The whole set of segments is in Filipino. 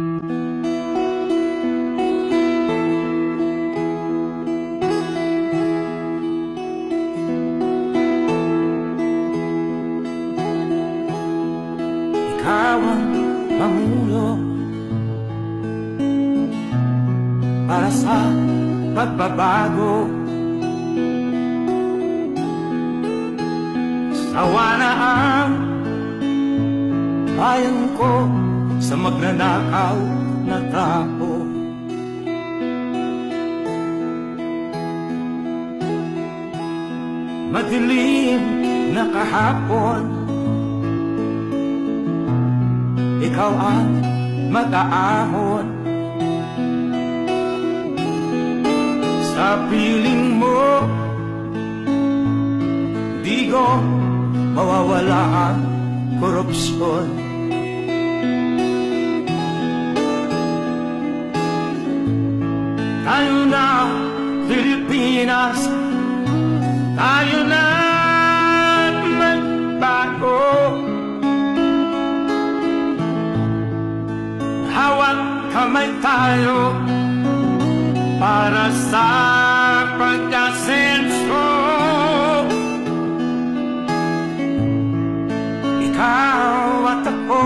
Ikaw ang pangulo. Para sa pagbabago. Sawa na ang bayan ko Sa magnanakaw na tao. Madilim na kahapon ikaw ang mag-aahon. Sa piling mo Di ko mawawala ang korupsyon Pilipinas. Tayo na magbago. Hawak kamay tayo para sa pag-asenso. Ikaw at ako,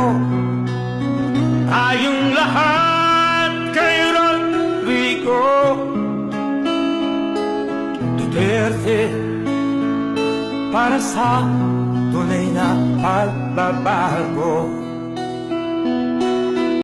tayong lahat Duterte para sa tunay na pagbabago.